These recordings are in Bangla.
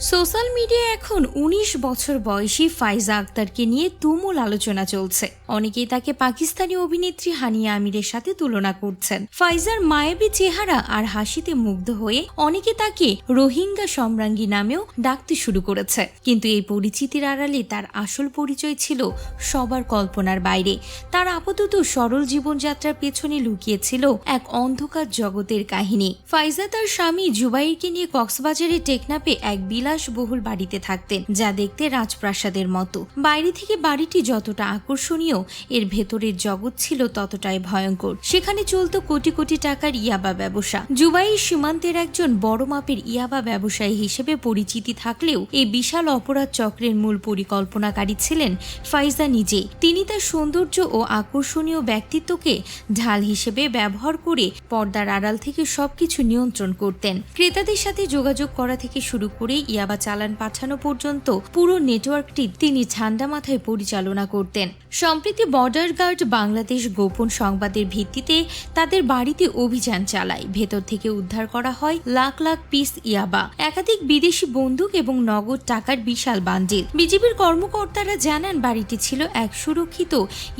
সোশ্যাল মিডিয়ায় এখন উনিশ বছর বয়সী ফাইজা আক্তারকে নিয়ে তুমুল আলোচনা চলছে। অনেকেই তাকে পাকিস্তানি অভিনেত্রী হানিয়া আমিরের সাথে তুলনা করছেন। ফাইজার মায়াবী চেহারা আর হাসিতে মুগ্ধ হয়ে অনেকে তাকে রোহিঙ্গা সম্রাঙ্গী নামেও ডাকতে শুরু করেছে। কিন্তু এই পরিচিতির আড়ালে তার আসল পরিচয় ছিল সবার কল্পনার বাইরে। তার আপাতত সরল জীবনযাত্রার পেছনে লুকিয়েছিল এক অন্ধকার জগতের কাহিনী। ফাইজা তার স্বামী জুবাইরকে নিয়ে কক্সবাজারের টেকনাপে এক বিলাসবহুল বাড়িতে থাকতেন, যা দেখতে রাজপ্রাসাদের মতো। বাইরে থেকে বাড়িটি যতটা আকর্ষণীয়, এর ভেতরের জগৎ ছিল ততটাই ভয়ঙ্কর। সেখানে চলতো কোটি কোটি টাকার ইয়াবা ব্যবসা। জুবাইর সীমান্তের একজন বড় মাপের ইয়াবা ব্যবসায়ী হিসেবে পরিচিতি থাকলেও, এই বিশাল অপরাধ চক্রের মূল পরিকল্পনাকারী ছিলেন ফাইজা নিজে। তিনি তার সৌন্দর্য ও আকর্ষণীয় ব্যক্তিত্বকে ঢাল হিসেবে ব্যবহার করে পর্দার আড়াল থেকে সবকিছু নিয়ন্ত্রণ করতেন। ক্রেতাদের সাথে যোগাযোগ করা থেকে শুরু করে ইয়াবা চালান পাঠানো পর্যন্ত পুরো নেটওয়ার্কটি তিনি ঠান্ডা মাথায় পরিচালনা করতেন। সম্প্রতি বর্ডার গার্ড বাংলাদেশ গোপন সংবাদের ভিত্তিতে তাদের বাড়িতে অভিযান চালায়। ভেতর থেকে উদ্ধার করা হয় লাখ লাখ পিস ইয়াবা, একাধিক বিদেশি বন্দুক এবং নগদ টাকার বিশাল বান্ডিল। বিজেপির কর্মকর্তারা জানান, বাড়িটি ছিল এক সুরক্ষিত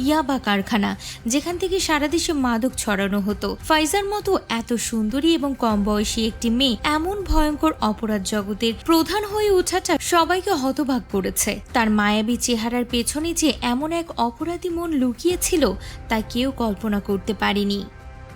ইয়াবা কারখানা, যেখান থেকে সারা দেশে মাদক ছড়ানো হতো। ফাইজার মতো এত সুন্দরী এবং কম বয়সী একটি মেয়ে এমন ভয়ঙ্কর অপরাধ জগতের প্রধান হয়ে ওঠাটা সবাইকে হতবাক করেছে। তার মায়াবী চেহারার পেছনে যে এমন এক অপরাধী মন লুকিয়েছিল, তা কেউ কল্পনা করতে পারেনি।